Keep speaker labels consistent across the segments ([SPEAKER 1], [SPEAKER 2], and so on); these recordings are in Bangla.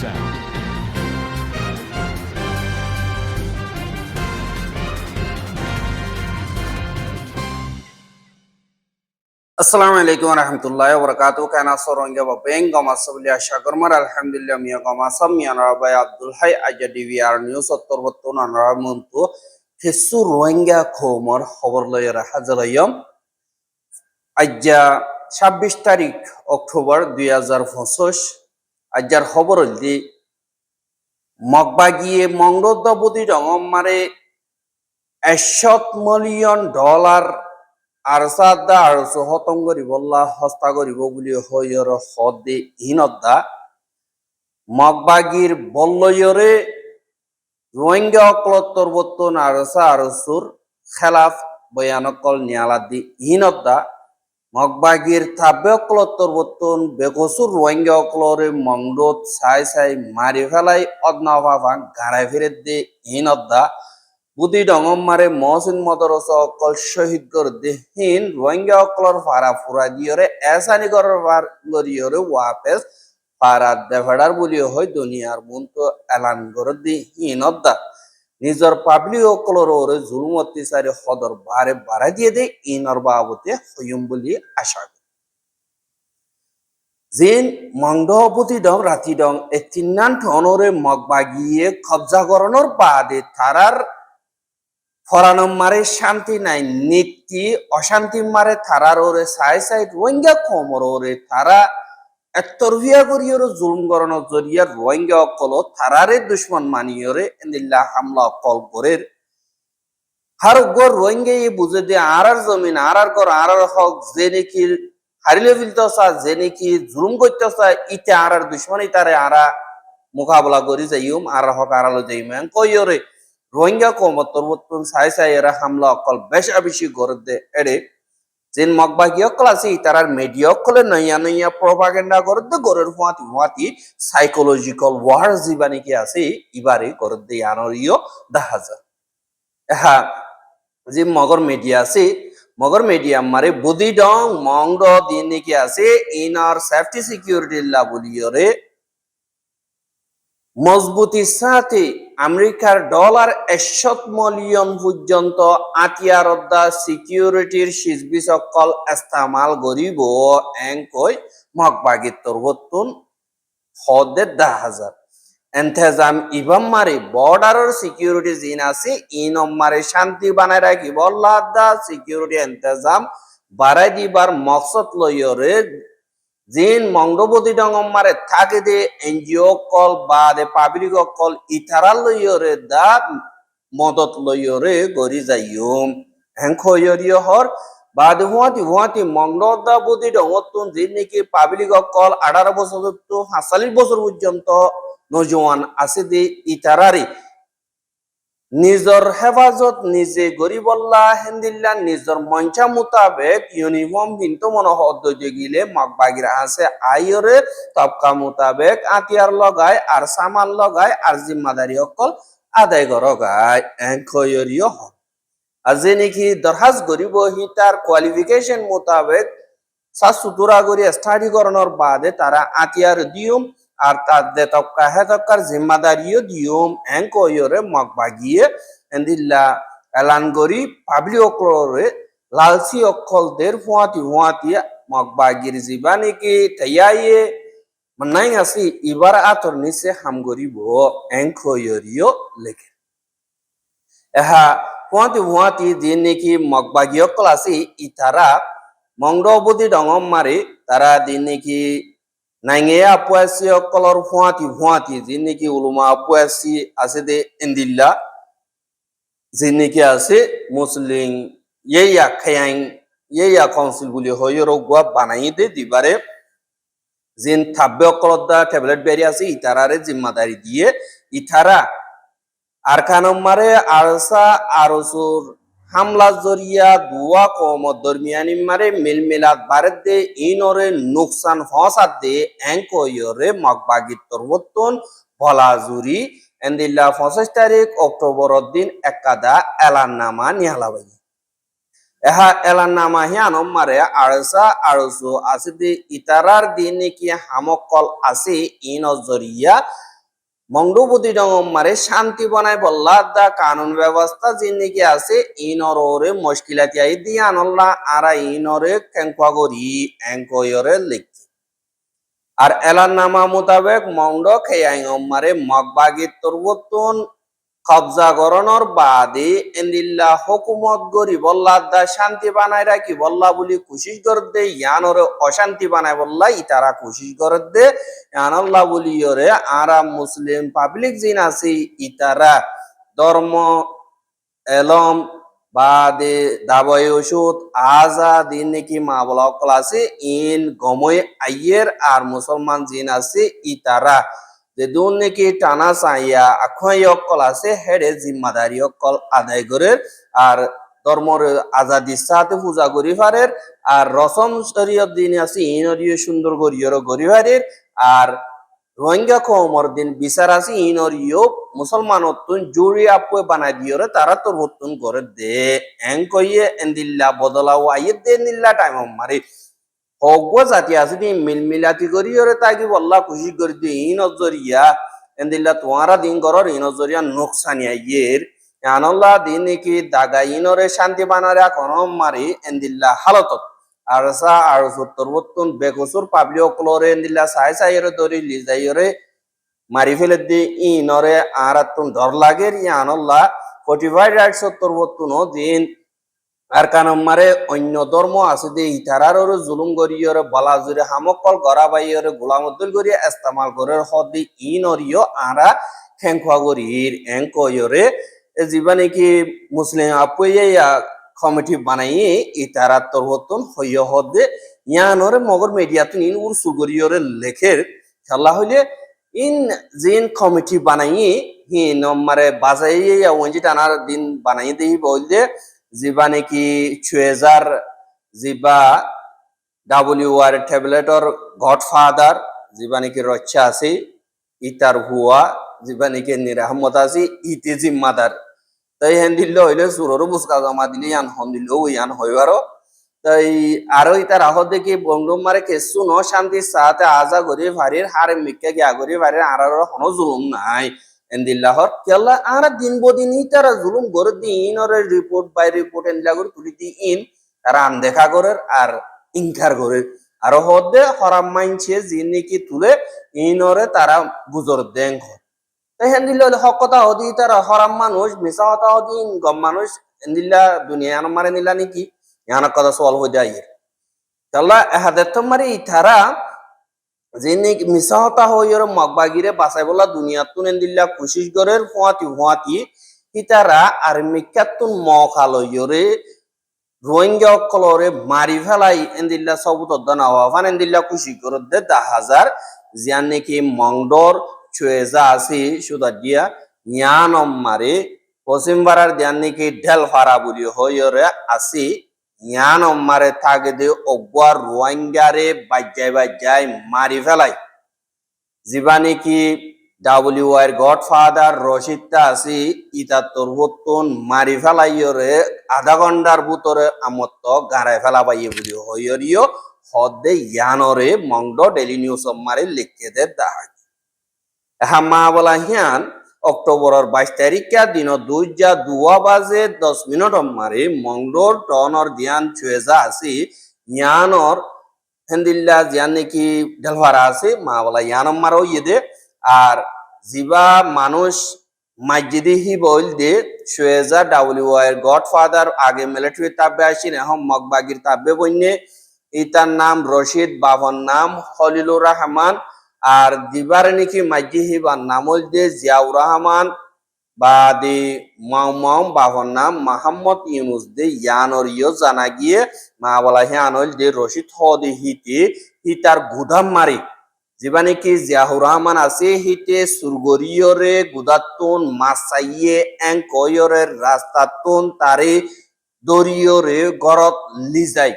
[SPEAKER 1] sound.
[SPEAKER 2] আসসালামু আলাইকুম রহমতুল্লাহ বরকাত কানা সরঙ্গে বাবেং গমা সবলিয়া শাকরমার আলহামদুলিল্লাহ মিয়া গমা সাম মিয়া নরাবাই আব্দুল হাই আজা ডিভিআর নিউজ উত্তর বর্তমান নরা মন্তু হিসু রোহিঙ্গা খোমর খবর লয়ের হাজারাইম আজ্জা ছাব্বিশ তারিখ অক্টোবর দুই হাজার পঁচিশ আজ্জার খবর হলদি মগবাগিয়ে মংরদ্দবতী রঙমারে একশত মিলিয়ন ডলার আর সাদা আর হতম করিবল্লা হস্তা করিব বুলি হইয়র হদে হিনদ্দা মগবাগির বল্লয়রে রোহিঙ্গা অকলত্তর বর্তন আরসা আরসুর খেলাফ বয়ানকল নিয়ালাদি হিনদ্দা মগবাগির বর্তন বেকসুর রোহিঙ্গা অকলরে মংডত সাই সাই মারি ফেলাই অদনা ভাভাং গাড়াই ফিরে দে হিনদ্দা বুদি ডঙম মারে মহসিন মদরস অকল শহীদ কর দেহীন রোহিঙ্গা অকলর ফারা ফুরা দিয়রে এসানি করার গরিয়রে ওয়াপেস ফারা দেভাডার বলিও হয় দুনিয়ার মন্ত এলান করে দেহীন অদ্দা। অকলর ওরে জুলুম অত্যাচারী সদর বারে বাড়া দিয়ে দে ইনর বাবতে হইম বলি আশা করি। জিন মংডপতি ডং, রাতি ডং এতিনান ঠনরে মগবাগিয়ে কবজা করানোর বাদে তারার ফরানম মারে শান্তি নাই নীতি অশান্তি মারে থারার ওরে সাই সাই রোহিঙ্গা খমর ওরে তারা একতরফিয়া করিয়র জুলুম গরণর জরিয়া রোহিঙ্গা অকল থারারে দুশ্মন মানিয়রে এন্দিল্লা হামলা অকল করে হার গর রোহিঙ্গা ই বুঝে দিয়ে আর আর জমিন আর আর কর আর আর হক, যে নাকি হারিলে ফিলতেছা, যে নাকি জুলুম করতেছা, ইতে আর আর দুশ্মন ইতারে আরা মোকাবলা করি যাইম আর হক আড়ালো যাইম কইয়রে রোহিঙ্গা কমতর সাই সাই এরা হামলা অকল বেশা বেশি গড় দে এড়ে যেন মগবাগি অকল আছে তারার মিডিয়া অকলে নইয়া নইয়া প্রপাগেন্ডা করে দে গরের হুয়াতি হুয়াতি সাইকোলজিক্যাল ওয়ার জীবানি কি আছে, ইবারে করে দে আনর ইয় দেখা যায় হ্যাঁ যে মগর মিডিয়া আছে, মগর মিডিয়া মারে বুদি ডং মংড দিন কি আছে ইনার সেফটি সিকিউরিটি লা বলিয়রে মজবুতির সাথে আমেরিকার ডলার একশত মিলিয়ন পর্যন্ত আতিয়ারদ্দা সিকিউরিটির শিজবিসকল ইস্তেমাল করিব এংকৈ মগবাগির তরবতুন হদে দা হাজার। এন্তেজাম ইবাম মারে বর্ডারের সিকিউরিটি জিন আছে, ইনম মারে শান্তি বানায় রাখিব দা সিকিউরিটি এন্তেজাম বাড়াই দিবার মকসদ লইয়রে জিন মংডবতী ডঙম মারে থাকে দে এনজিও কল বা দে পাবলিক কল, ইথারা লইয়রে দা, মদত লইয়রে গরি যাইম হেংখ ইয়রিয় হর, বাদ হুয়াতি হুয়াতি মংডদা বদি ডঙতুন জিন নাকি পাবলিক কল, আঠারো বছর তো সাতচল্লিশ বছর পর্যন্ত নজওয়ান আছে দে ইতারারি নিজর হেফাজত নিজে গরিবল্লা হেন্দিল্লা, নিজর মঞ্চা মোতাবেক ইউনিফর্ম কিন্তু মনে হদ্দে গিলে মগবাগিরা আছে। আইরে তবকা মোতাবেক আতিয়ার লগায় আর সামান লগায় আর জিম্মাদারি অকল আদায় হন আর যে নাকি দরহাজ গরিব হি তার কোয়ালিফিকেশন মোতাবেক সাসুতুরা করি স্টাডি করানোর বাদে তারা আতিয়ার দিয়ম আর তার দে তক্কা হে তক্কার জিম্মাদারিও দিয়ম এঙ্ক ইয়রে মগ বাগিয়ে। এন্দিল্লা এলান করি পাবলি অকলরে লালসি অকল দের ফুয়াতি ফুয়াতি মগ বাগির জীবানিকে তৈয়াইয়ে নাই আসি, ইবার আতর নিচে হাম করিব এঙ্ক ইয়রিও লেখে। এহা ফুয়াতি ফুয়াতি যে নাকি মগ বাগি অকল আছে ইতারা মংড অবধি ডঙম মারে, তারা দিন নাকি নাইঙে আপুয়াসি অকলর ফুয়াতি ফুয়াতি যে নাকি উলুমা আপুয়াসি আছে দে ইন্দিল্লা যে নাকি আছে মুসলিম ইয়া খায়াং ইয়া কাউন্সিল বলি হইর গুয়া বানাই দে দিবারে জিন থাব্বে অকলত দা ট্যাবলেট বেরি আছে ইতারারে জিম্মাদারি দিয়ে ইতারা আর খানম মারে আরসা আরসুর হামলা জরিয়া, দুয়া কম দরমিয়ানি মারে মিল মিলাত বারে দে ইনরে নুকসান হসাত দে এঙ্ক ইয়রে মগবাগির তরবতন ভলা জুরি এন্দিল্লা পঁচিশ তারিখ অক্টোবর দিন একাদা এলান নামা নিহালাবাই। এহা এলান নামা হিয়ানম মারে আড়সা আড়সু আছে দে ইতারার দিন কি হামকল আছে ইন জরিয়া মংডুবুদি ডং মারে শান্তি বনায় বল্লা দা কানুন ব্যবস্থা জিন্দিগি আছে ইনরে মুশকিলাতি আই দি আনল্লা আরা ইনরে কেঙ্কা গরি এঙ্কয়রে লিখি। আর এলার নামা মোতাবেক মন্ড খেয়াই মারে মগবাগি তরবতুন কবজা গরণর বাদে এন্দিল্লা হুকুমত গরি বল্লা দা শান্তি বানাই রাখি বল্লা বলি কুশিস করে দে ইয়ানরে অশান্তি বানাই বল্লা, ইতারা কুশিস করে দে ইয়ানল্লা বলি ওরে আরা মুসলিম পাবলিক জিন আছে, ইতারা। ধর্ম, এলম, বাদে দাবাই ওষুধ, আজাদি নাকি মা বলা আছে, ইন, গময়, আইয়ের আর মুসলমান জিন আছে, ইতারা। যে দুন নাকি টানা চাইয়া আখয় অকল আছে হেডে জিম্মাদারি অকল আদায় করে আর ধর্মর আজাদির সাথে পূজা করি পারে আর রসম শরীয়ত দিন আছে ইনরিও সুন্দর করিয়র করি পারে আর রোহিঙ্গা কমর দিন বিচার আছে ইনরিও মুসলমান অতুন জুড়ি আপু বানাই দিয়রে তারা তোর হতুন করে দে। এং কইয়ে এন্দিল্লা বদলাও আইয়ে দে নিল্লা টাইম মারি হগ্য জাতি আছে দি মিলমিলাতি করি ওরে তাকি বল্লা খুশি করে দি ই নজরিয়া এন্দিল্লা তোমারা দিন করর ই নজরিয়া নোকসানি আইয়ের আনল্লা দিন কি দাগা ইনরে শান্তি বানারে কোন মারি এন্দিল্লা হালতত। আর সা আর সত্তর বত্তন বেকসুর পাবলি অকলরে এন্দিল্লা সাই সাইরে দরি লিজাইরে মারি ফেলে দি ইনরে আর তুন ডর লাগে ই আনল্লা ফর্টি ফাইভ রাইট সত্তর বত্তন দিন আর কানম মারে অন্য ধর্ম আছে যে ইতারার জুলুম করিয়রে বালাজুরে হামকল গড়া বাইয়রে গোলামদ্দুল করিয়া ইস্তেমাল করে হদি ইন অরিয় আরা খেংখুয়া করির এং কয়রে যিবা নাকি মুসলিম আপুয়া কমিটি বানাই ইতারা তরবতন হইয় হদে, ইয়ানরে মগর মিডিয়াতুন ইন উর সুগরিয়রে লেখের। খেলা হইলে ইন জিন কমিটি বানাইয়ে, হি নম্বরে বাজাইয়া ওঞ্জি টানার দিন বানাই দেই বললে যিবা নেকি চুয়েজার যিবা ডাব্লিউ আর ট্যাবলেটর গডফাদার যিবা নেকি রচ্ছা আছে ইতার হুয়া যিবা নেকি নির আহমদ আছে ইতে জিম্মাদার। তাই হেন দিল হইলে সুররও বুসকা জমা দিলে, ইয়ান হন দিল ইয়ান হইবারও তাই আরও ইতার আহ দেখি বঙ্গম মারে কেসু ন শান্তি সাথে আজা গরি ভারির হারে মিক্কা গিয়া গরি ভারির আর হন জুলুম নাই। এন্দিল্লাহর কেলা আর দিন বদিন তারা জুলুম করে দিন, ওর রিপোর্ট বাই রিপোর্ট এন্দিলা করে তুলি দি ইন তারা আনদেখা করে আর ইনকার করে আর হদে হরাম মাইনছে যে নাকি তুলে ইনরে তারা বুজর দেন হেন্দিল্লা হক কথা হদি তারা হরাম মানুষ মিশা কথা হদি, গম মানুষ, এন্দিল্লা দুনিয়া মারে নিলা নাকি? ইয়ানক কথা সল হয়ে যায় তাহলে এহাদের তো মারে, ইতারা যিনি মিসাহতা হইর মগবাগিরে বাসাই বলা দুনিয়াতুন এন্দিল্লা কুশিস গরের ফুয়াতি ফুয়াতি ইতারা আর মিকাতুন মখালয়রে রোহিঙ্গা অকলরে মারি ফেলাই এন্দিল্লা সবুত দানা হওয়ান এন্দিল্লা কুশি করে দে দা হাজার জিয়ান নাকি মংডর চুয়েজা আছে সুদা দিয়া ইয়ানম মারে পশ্চিম দিয়ান নাকি ঢেল ফারা বলি হইরে আসি ইয়ান মারে থাকে দে অগুয়ার রোয়াঙ্গারে বাজ্যায় বাজ্যায় মারি ফেলাই যিবা নাকি ডাব্লিউ এর গড ফাদার রশিদটা আছে ইটা তোর মারি ফেলাইয়রে আধা ঘণ্টার ভিতরে আমত গাড়াই ফেলা পাইয়ে বলি হইয়রিও হদে ইয়ানরে মংড ডেলি নিউজ মারে লিখে দে দাহাই হা মা বলা হিয়ান অক্টোবরের বাইশ তারিখে দিন দুই যা দুয়া বাজে দশ মিনিট মারে মংডোর টনর দিয়ান চুয়েজা আছে ইয়ানর হেন্দিল্লা জিয়ান নাকি ঢেলভারা আছে মা বলা ইয়ানম মারও ইয়ে দে, আর জিবা মানুষ মাইজিদি হি বইল দে চুয়েজা ডাব্লিউ এর গড ফাদার আগে মিলিটারি তাব্বে আসিন এখন মগবাগির তাব্বে বন্যে ইতার নাম রশিদ, বাবর নাম হলিলুর রহমান আর দিবার নাকি মাঝি হিবার নামল দে জিয়াউর রহমান বা দে মাম বাহর নাম মাহমদ ইউনুস দে ইয়ানর ইয় জানা গিয়ে মা বলা হে আনল দে রশিদ হদে হিতে হিতার গুদাম মারি। যেবা নাকি জিয়াউর রহমান আছে হিতে সুরগরিয়রে গুদাতুন মাসাইয়ে এং কয়রে রাস্তাতুন, তারে দরিয়রে গরত লিজাই।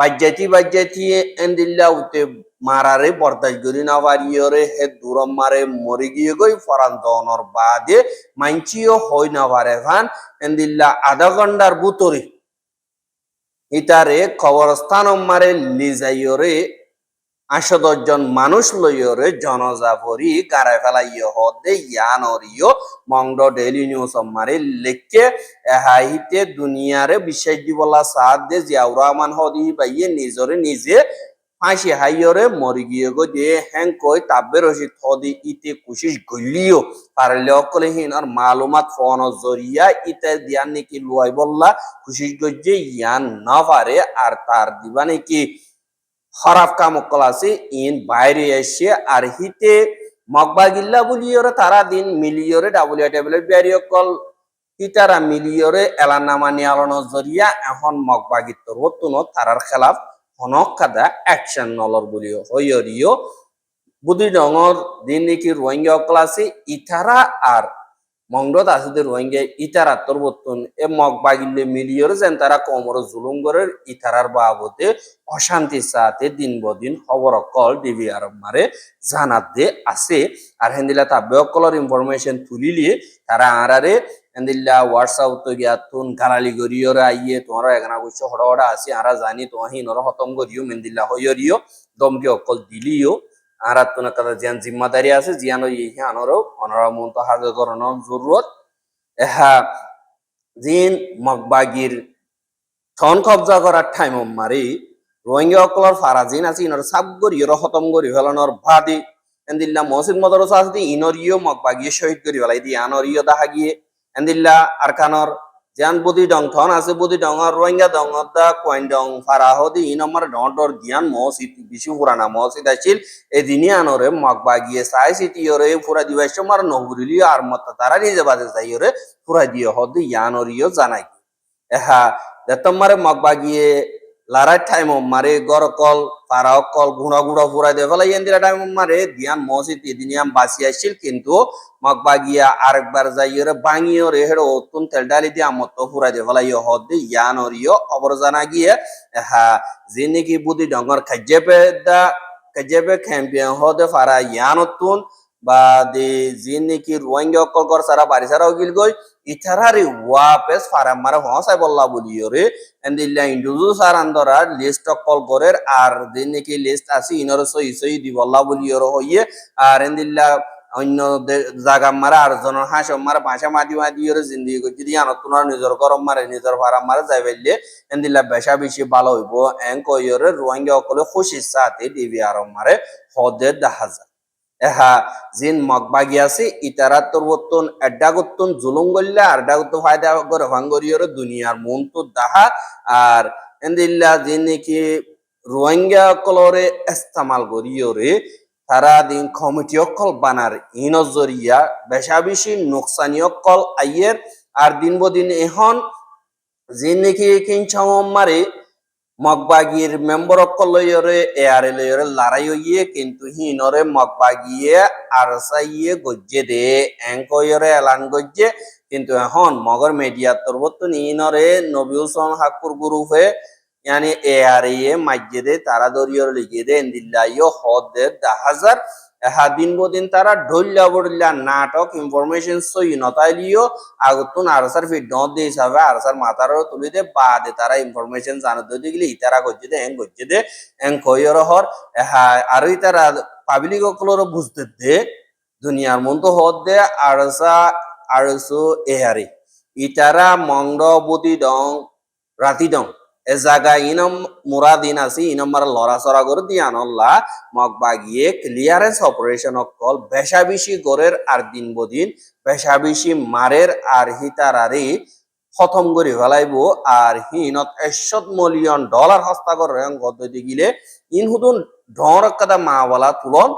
[SPEAKER 2] বাজ্যাতি বাজ্যাতি এন্দিল্লা উতে মারারে বরদাস করি না পারিয়রে হে দূরম মারে মরি গিয়ে গই ফরান দনর বাদে, মাইনচিও হই না পারে খান এন্দিল্লা আধা ঘণ্টার বুতরি ইতারে কবরস্থান মারে লিজাইয়রে আশো দশজন মানুষ লইয়রে জনজাফরি গাড়াই ফেলাইয় হদে ইয়ানরিয় মংড ডেইলি নিউজ মারে লেখকে এহাইতে দুনিয়ারে বিশ্বাস দিবলা সাথ দে জিয়াউর রহমান হদি পাইয়ে নিজরে নিজে ফাঁসি হাইয়রে মরি গিয়ে গো দিয়ে হ্যাং কই তাব্বে রশিদ হদি ইতে কুশিস গলিও। পারলে অকলে হিনার মালুমাত ফোন জরিয়া ইতে দিয়ান নাকি লুয়াই বললা কুশিস গজ্জে ইয়ান না পারে আর তার দিবা নাকি। খারাপ কাম অকল আছে ইন বাইরে এসে আর হিতে মগবা গিল্লা বলিওরে তারা দিন মিলিয়রে ডাবলিয়া টেবলেট বিয়ারি অকল ইতারা মিলিয়রে এলানামা নিয়ালন জরিয়া এখন মগবা গিত্তর হতুন তারার খেলাফ হনক কাদা অ্যাকশন নলর বলিও হইয়রিও বুদ্ধি ডঙর দিন নাকি রোহিঙ্গা অকল আছে ইতারা আর মংডত আছে রোহিঙ্গা ইতারা তোর বর্তন এ মগ বাগিলে মিলিয়র যেন তারা কমর জুলুম করে ইতারার বাবদে অশান্তি সাথে দিন বদিন খবর কল ডিবি আর মারে জানাত দে আছে। আর হেন্দিলা তাবে অকলর ইনফরমেশন তুলিলিয়ে তারা আরারে হেন্দিল্লা হোয়াটসঅ্যাপ তো গিয়া তুন গালালি গরিয়র আইয়ে তোমার এখানে কইছো হড়া হড়া আছে আরা জানি তোমার হিনর হতম করিও মেন্দিল্লা হইয়রিও দমকে অকল দিলিও আর তোমার কথা জিয়ান জিম্মাদারি আছে, জিয়ানো ইহে আনরও অনরা মন্ত হাজর করানোর জরুরত। এহা জিন মগবাগির ঠন কবজা করার ঠাইম মারি, রোহিঙ্গা অকলর ফারাজিন আছে, ইনর সাব গরি হতম গরি ফেলানোর ভাদি। এন্দিল্লা মসজিদ মদরসা আছে, ইনর ইও মগবাগিয়ে শহীদ করি ফেলাই দি আনর ইও দাহা গিয়ে এন্দিল্লা আরকানর জিয়ান বুদ্ধি ডং থন আছে বুধি ডঙর রোহিঙ্গা ডঙর দা কয়েন ডং ফারা হদি, ইন আমার ডর জ্ঞান মসজিদ বিশু পুরানা মসজিদ আছিল এদিনই আনরে মগবাগিয়ে সাই সিটি ওরে পুরা দিবাস মার নহুরিলি আর মত তারা নিজে বাজে যাই ওরে পুরা দিয়ে হদি, ইয়ান ইও জানাই। এহা দেতমারে মগবাগিয়ে লারাই টাইম মারে গর কল পারাও কল, গুঁড়া গুঁড়া ফুরাই দিয়ে ফেলাই এন্দিরা টাইম মারে, দিয়ান মসজিদ এদিনিয়াম বাসি আসছিল কিন্তু মগবাগিয়া আরেকবার যাই ওরে বাঙিও রে হেড়ো তুন তেল ডালি দিয়ে আমত ফুরাই দিয়ে ফেলাই হদ দিয়ে ইয়ান অবর জানা গিয়ে, হা যে নাকি বুদ্ধি ডঙ্গর খাজ্যেপে দা খাজ্যেপে খ্যাম্পিয়ন হদে ফারা ইয়ানতুন বা de যিনি কি রোহিঙ্গা অকল কর সারা বাড়ি সারা গিল গই ইথারারি ওয়াপেস ফারাম মারা হসাই বল্লা বলিও রে এন্দিল্লা ইন্ডুজু সার আন্দরা লিস্ট অকল করের, আর যিনি কি লিস্ট আছে ইনর সই সই দি বল্লা বলিও রে হইয়ে। আর এন্দিল্লা অন্য জাগা মারা আর জন হাঁস মারা ভাষা মাদি মাদি ওরে জিন্দি করছি দিয়ে আনত তোমার নিজের গরম মারে, নিজের ফারাম মারে যাই ফেললে এন্দিল্লা বেশা বেশি ভালো হইব। এং কইরে রোহিঙ্গা অকলে খুশি সাথে ডিবি আরম মারে, হদে দেখা যায় এহা জিন মগবাগি আছে ইতারা তোর বর্তন এড্ডা করতন জুলুম গল্লা আড্ডা করতো ফায়দা করে ভাঙ্গরিয়র দুনিয়ার মন তো দাহা, আর এন্দিল্লা জিন নাকি রোহিঙ্গা কলরে ইস্তেমাল করিয়রে তারা দিন কমিটি অকল বানার ইনজরিয়া বেশা বেশি নোকসানি অকল আইয়ের, আর দিন বদিন এখন জিন নাকি কিনছাম মারে মগবাগির মেম্বর কলয়রে এয়ারে লয়রে লড়াই হইয়ে কিন্তু হিনরে মগবাগিয়ে আর সাইয়ে গজ্জে দে, এঙ্কয়রে এলান গজ্জে। কিন্তু এখন মগর মিডিয়া তরবত হিনরে নবী হোসেন হাকুর গ্রুপে ইয়ানি এয়ারে মাজ্জে দে তারা দরিয়র লিখে দে এন্দিল্লাইও হদ দে, দা এহা দিন বদিন তারা ঢইল্লা বড়িল্লা নাটক ইনফরমেশন সই নতাইলিও আগতুন আরসার ন দে হিসাবে আরসার মাথার তুলি দে বাদে তারা ইনফরমেশন জানো দে দিগলি, ইতারা গজ্জে দে, এং গজ্জে দে, এং কইর হর, এহা আর ইতারা পাবলিক অকলর বুঝতে দে, দুনিয়ার মন তো হদ দে, আরসা, আরসু এহারি। ইতারা বুদি ডং রাতি ডং এ জায়গা ইনম মুরাদিন আছে ইনম মারা লড়া চড়া করে দিয়ান আল্লাহ মগ বাগিয়ে ক্লিয়ারেন্স অপারেশন কল বেশা বেশি গরের আর দিন বদিন বেশা বেশি মারের আর হিতারারি খতম করে ফেলাইব। আর হিনত একশত মিলিয়ন ডলার হস্তাগর রং পদ্ধতি গিলে, ইন হুদুন ডর কাদা মাওয়ালা তুলন।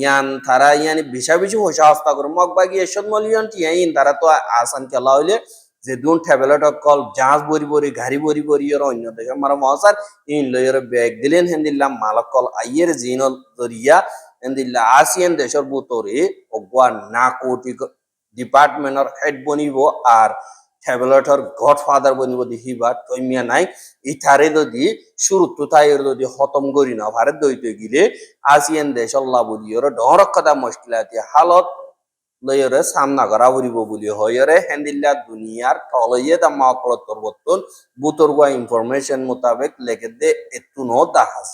[SPEAKER 2] ইয়ান তারা ইয়ানি বেশা বেশি পয়সা হস্তাগর মগ বাগি একশত মিলিয়ন টিয়া ইন তারা তো আসান কেলা হইলে যে দুন ট্যাবলেট কল জাহাজ বরি বরি গাড়ি বরি বরি এর অন্য দেখে মারা মহাসার ইন লয়ের ব্যাগ দিলেন হেন্দিল্লাম মালক কল আইয়ের জিনল দরিয়া হেন্দিল্লা আসিয়ান দেশের বুতরে অগুয়া না কোটি ডিপার্টমেন্টর হেড বনিব আর ট্যাবলেটর গড ফাদার বনিব দেখিবা তৈমিয়া নাই। ইথারে যদি শুরু তুতাইয়ের যদি খতম করি না ভারত দইতে গিলে আসিয়ান দেশ আল্লাহ বলিয়র ডরক্ষতা মুশকিলাতি হালত লয়রে সামনা করা ফুরিব বুলি হয়রে হেন্দিল্লা দুনিয়ার তলয়ে দা মাকড়তর বর্তন বুতর গুয়া ইনফরমেশন মোতাবেক লেগে দে এতুনো দাহাজ।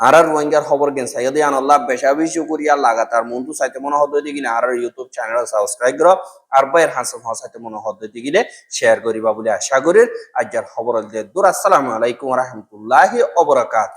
[SPEAKER 2] আর আর রোহিঙ্গার খবর গেন সাইয়দি আনাল্লাহ বেশা বেশি করিয়া লাগাতার মন্টু সাইতে মনে হদ দিগিলে আর ইউটিউব চ্যানেল সাবস্ক্রাইব করো আর বাইর হাসন হাসাইতে মনে হদ দিগিলে শেয়ার করিবা বলে আশা করি আজ্জার খবর দূর আসসালামু আলাইকুম রহমতুল্লাহি অবরাকাত